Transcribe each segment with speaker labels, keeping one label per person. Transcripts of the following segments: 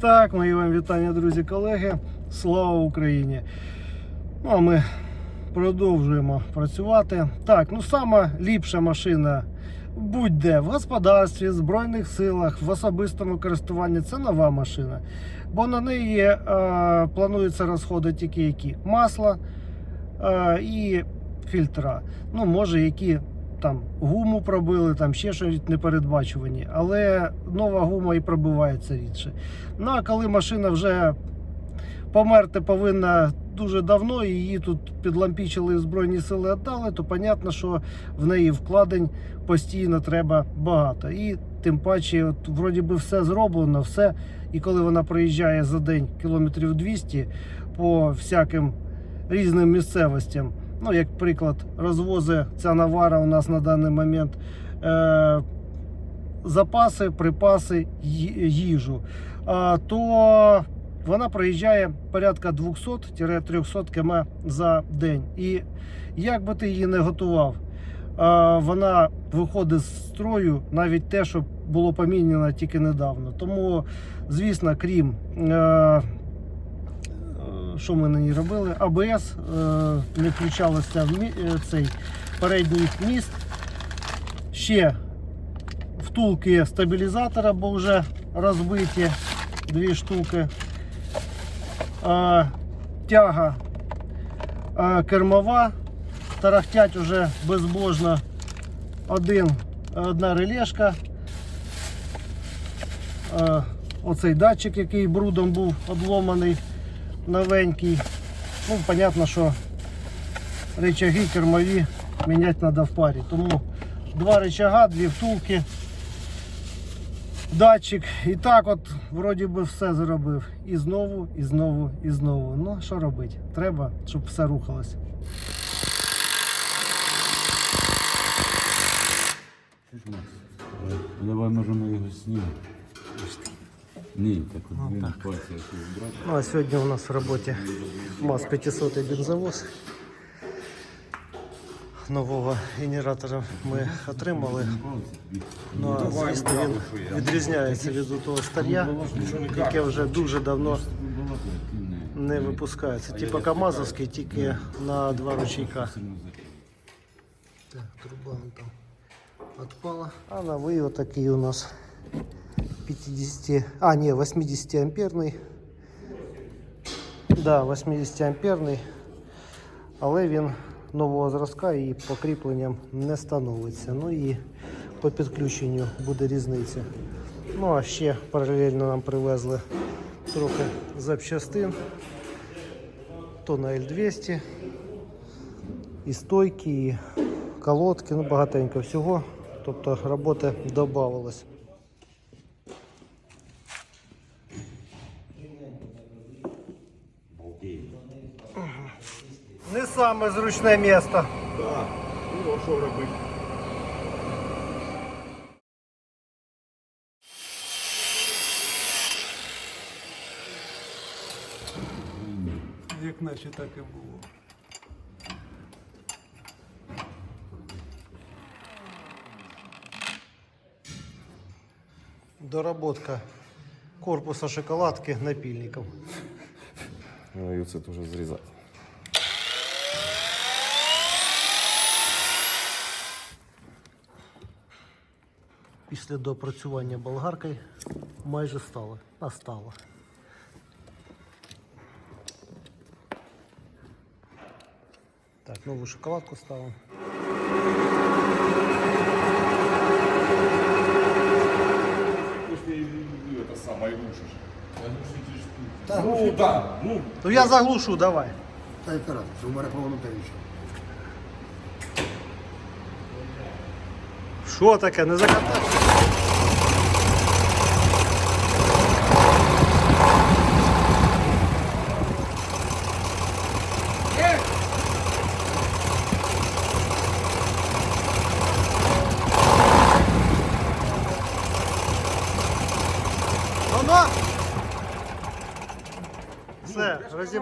Speaker 1: Так, мої вам вітання, друзі, колеги. Слава Україні! Ну, а ми продовжуємо працювати. Так, ну сама ліпша машина будь-де в господарстві, Збройних силах, в особистому користуванні це нова машина. Бо на неї е, плануються розходи тільки які масло е, і фільтра. Ну, може, які там гуму пробили, там ще щось непередбачувані, але нова гума і пробивається рідше. Ну а коли машина вже померти повинна дуже давно, її тут підлампічили Збройні сили віддали, то понятно, що в неї вкладень постійно треба багато. І тим паче, от вроді би все зроблено, все. І коли вона проїжджає за день кілометрів 200 по всяким різним місцевостям, ну як приклад, розвози ця навара у нас на даний момент. Е- запаси, припаси, їжу, а, то вона проїжджає порядка 200-300 км за день. І як би ти її не готував, вона виходить з строю навіть те, що було поміняно тільки недавно. Тому, звісно, крім. Що ми на ній робили? АБС е, не включалося в е, цей передній міст. Ще втулки стабілізатора, бо вже розбиті дві штуки. Тяга кермова. Тарахтять уже безбожно один, одна релешка. Оцей датчик, який брудом був обломаний, новенький. Ну, понятно, що речаги кермові міняти треба в парі. Тому два рычага, дві втулки, датчик. І так от вроді би все зробив. І знову, і знову, і знову. Ну, що робити? Треба, щоб все?
Speaker 2: Ну, Давай можемо його знімати. Ні, так от він пальці якось брати.
Speaker 1: Ну, а сьогодні у нас в роботі МАЗ 500 бензовоз. Нового генератора ми отримали. Ну, а звісно, він відрізняється від того старя, яке вже дуже давно не випускається. Типа КАМАЗовський, тільки на два ручейка. Так, труба там отпала. А новий отакий у нас 50, а не, 80 амперний. Да, 80 амперний, але він нового зразка і по кріпленням не становиться. Ну і по підключенню буде різниця. Ну а ще паралельно нам привезли трохи запчастин. То на L200, і стойки, і колодки, ну багатенько всього. Тобто роботи додавалось. Не саме зручне місто.
Speaker 3: Ну, а що робити?
Speaker 1: Як наче так і було. Доработка корпуса шоколадки напильником.
Speaker 3: Ну, і це теж зрізати.
Speaker 1: Після допрацювання болгаркою майже стало. А стало. Так, нову шоколадку ставимо.
Speaker 3: Это самое лучше.
Speaker 1: Ну,
Speaker 3: да, ну.
Speaker 1: Ну я заглушу, давай.
Speaker 4: Та вперед, що у мене повернути нічого.
Speaker 1: Що таке? Не закатати? Воно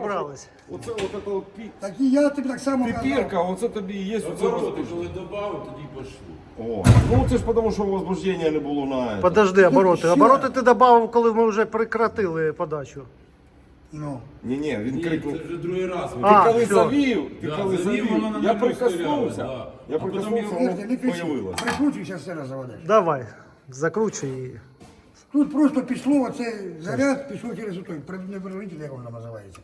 Speaker 1: Все, розібрались.
Speaker 3: Оце от це от пі...
Speaker 4: Так і я тобі так само казав.
Speaker 3: піпірка, оце тобі і є, оце оце.
Speaker 2: коли додав, тоді пішло.
Speaker 3: О, ну це ж тому, що возбуждення не було на... це.
Speaker 1: Подожди, обороти.
Speaker 4: ще.
Speaker 1: Обороти ти додав, коли ми вже прекратили подачу.
Speaker 4: Ну,
Speaker 3: Ні, ні, він
Speaker 2: Ні,
Speaker 3: крикнув.
Speaker 2: це вже другий раз.
Speaker 3: Ти
Speaker 1: А,
Speaker 3: коли завів, ти
Speaker 2: Да,
Speaker 3: коли
Speaker 2: завів,
Speaker 3: завів,
Speaker 2: воно на
Speaker 3: я прикоснувся,
Speaker 2: стріляло, да.
Speaker 3: я
Speaker 2: А потім
Speaker 3: прикоснувся, воно
Speaker 4: не кричи,
Speaker 3: появилось.
Speaker 4: прикручуй, зараз раз заведеш.
Speaker 1: Давай, закручуй її.
Speaker 4: Тут просто пішло оце заряд, пішов через той, не воно називається.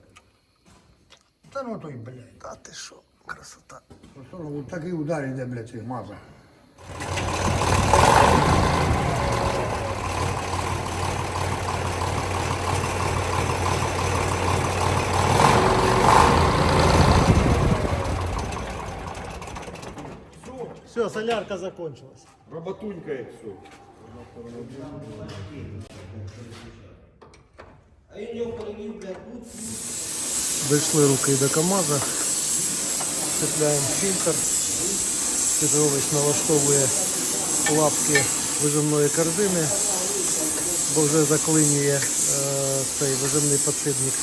Speaker 4: Та ну той, блядь.
Speaker 1: Та ти що, красота.
Speaker 4: Просто от такий удар йде, блядь, цих маза.
Speaker 1: Все, солярка закончилась.
Speaker 3: Роботунька і все.
Speaker 1: Дійшли руки до КАМАЗа. Цепляємо фільтр. Петрович налаштовує лапки вижимної корзини, бо вже заклинює е, цей вижимний подшипник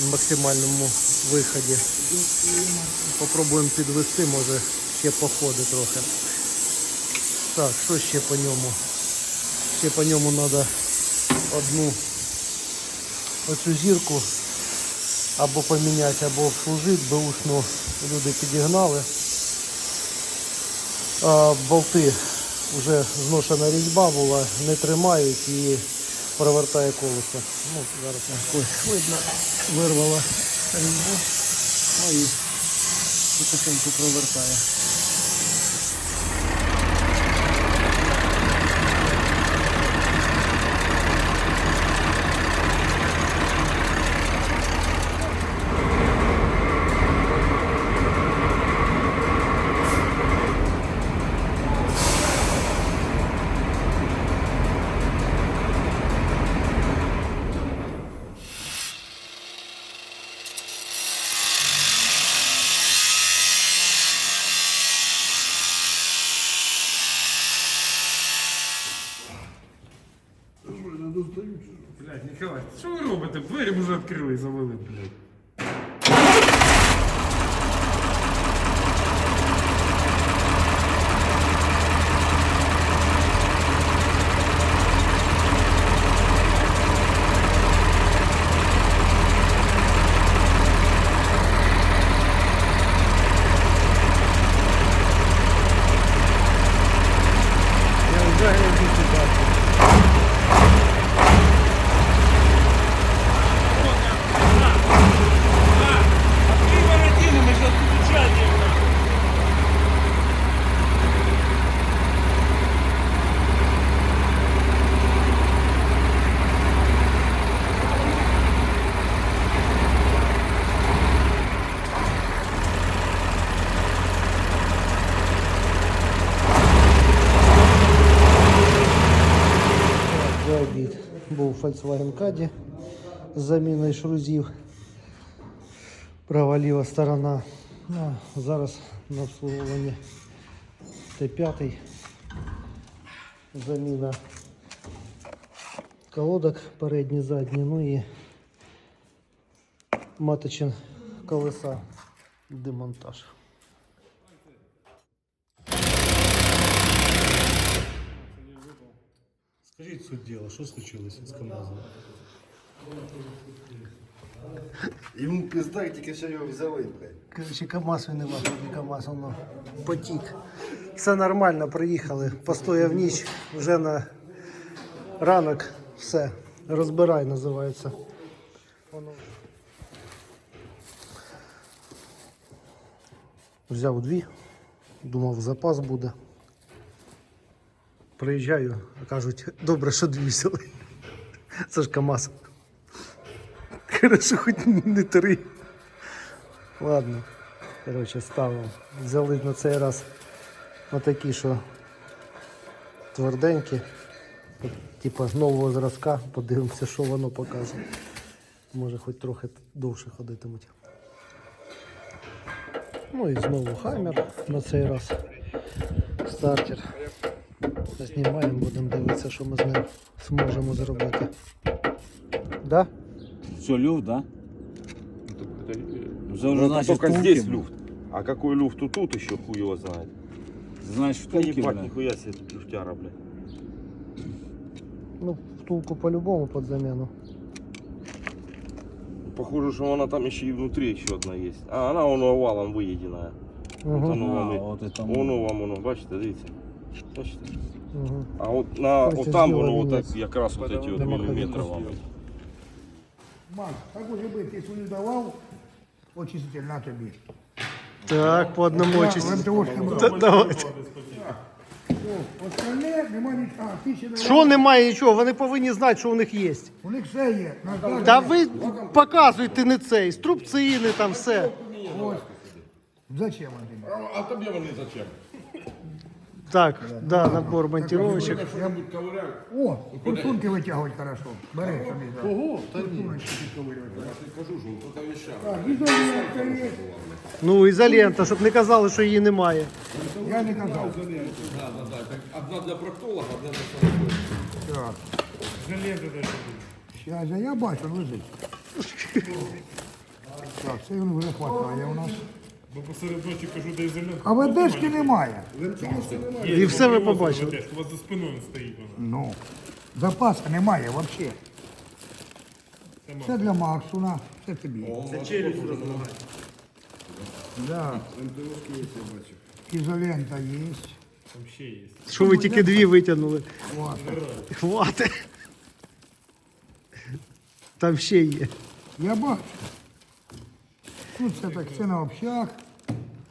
Speaker 1: в максимальному виході. Попробуємо підвести, може ще походи трохи. Так, що ще по ньому? Ще по ньому треба одну оцю зірку або поміняти, або обслужити, бушну люди підігнали. А, болти вже зношена різьба була, не тримають і провертає колесо. Ну, зараз ось видно, вирвала різьбу, ну і потихеньку провертає.
Speaker 5: Блядь, Ніколай, що ви робите? Двері вже відкрили і завели, блядь.
Speaker 1: Я вже гляду бачу. За обід був Volkswagen Caddy з заміною шрузів. Права ліва сторона. А зараз на обслуговуванні Т5. Заміна колодок передні, задні, ну і маточин колеса демонтаж.
Speaker 6: Суть діла, що случилося з КамАЗом?
Speaker 7: Йому пизда, тільки що його взяли, блядь.
Speaker 1: Короче, КамАЗ винуватий, не КамАЗ, воно потік. Все нормально, приїхали. Постояв ніч, вже на ранок все. Розбирай називається. Воно... Взяв дві, думав, запас буде. Приїжджаю, кажуть, добре, що дві. Це ж КамАЗ. Хорошо, хоч не три. Ладно. Коротше, ставимо. Взяли на цей раз отакі, що тверденькі. Типа нового зразка, подивимося, що воно покаже. Може хоч трохи довше ходитимуть. Ну і знову хаммер на цей раз. Стартер. Знімаємо, будемо дивитися, що ми з ним зможемо зробити. Да?
Speaker 2: Що, люфт, да?
Speaker 3: Это,
Speaker 2: Вже
Speaker 3: ну,
Speaker 2: вже
Speaker 3: это
Speaker 2: значить
Speaker 3: только
Speaker 2: втулки,
Speaker 3: здесь
Speaker 2: блін.
Speaker 3: люфт. А какой люфт тут, тут еще хуй его знает.
Speaker 2: Значить
Speaker 3: Да
Speaker 2: втулки,
Speaker 3: ебать,
Speaker 2: блядь.
Speaker 3: нихуя себе тут люфтяра, блядь.
Speaker 1: Ну, втулку по-любому під заміну.
Speaker 3: Похоже, что она там еще и внутри еще одна есть. А, она вон овалом выеденная.
Speaker 1: Угу.
Speaker 3: Вот оно вам,
Speaker 2: А,
Speaker 3: і-
Speaker 2: от і там.
Speaker 3: воно вам, воно, бачите, дивіться.
Speaker 1: Угу.
Speaker 3: А от на
Speaker 1: Короче,
Speaker 3: от там
Speaker 1: зробили
Speaker 3: воно отак якраз от эти от міліметри вам.
Speaker 4: Макс, так уже бы, ти свою давав, очиститель на тобі.
Speaker 1: Так, по одному
Speaker 4: Я
Speaker 1: очисті.
Speaker 4: МТОшки брав.
Speaker 1: Та- Давайте.
Speaker 4: О, Остальне нема нічого. А ти ще давав.
Speaker 1: Що немає нічого, вони повинні знати, що у них є.
Speaker 4: У них все є.
Speaker 1: Та ви показуйте не цей, струбцини там все.
Speaker 4: Зачем тобі?
Speaker 3: А тобі вони зачем?
Speaker 1: Так, да, набор монтировочек.
Speaker 4: О, курсунки витягувати хорошо. Бери собі. Да. Ого, та ні. Так, ізолента є.
Speaker 1: Ну, ізолента, щоб не казали, що її немає.
Speaker 4: Я не казав.
Speaker 3: Одна для проктолога, одна для
Speaker 4: Так.
Speaker 5: Железо даже.
Speaker 4: Щас, я бачу, лежить. Так, це він вже хватає у нас.
Speaker 5: Бо посеред ночі кажу, де ізолянт.
Speaker 4: А ведешки немає.
Speaker 1: І все ви побачили.
Speaker 5: У вас за спиною стоїть вона.
Speaker 4: Ну, запаска немає взагалі. Це для Максуна, це тобі. Це челюсть розмагає. Да. Ізолента є.
Speaker 5: Там ще є.
Speaker 1: Що ви тільки дві витягнули?
Speaker 4: Хватить.
Speaker 1: Хватить. Там ще є.
Speaker 4: Я бачу. Тут все так, це на общак.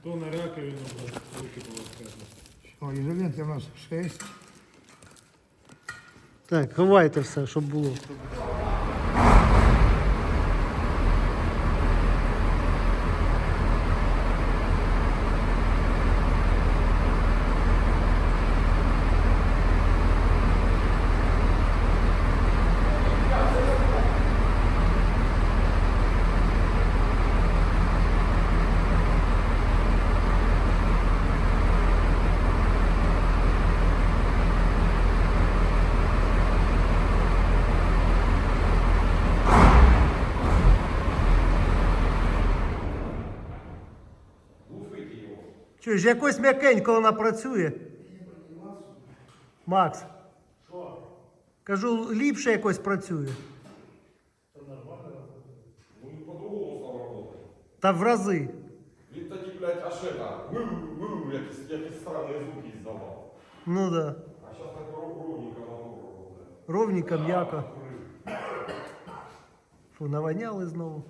Speaker 5: То на раковину, руки було сказано.
Speaker 4: О, ізоленти у нас 6.
Speaker 1: Так, ховайте все, щоб було. Чуєш, якось м'якенько вона працює. Макс. Що? Кажу, ліпше якось працює. Та в рази.
Speaker 3: Він тоді, блядь, аж это, ву-ву, якісь, якісь странні звуки здавав.
Speaker 1: Ну да.
Speaker 3: А зараз так ровненько на
Speaker 1: Ровненько, м'яко. Фу, наваняли знову.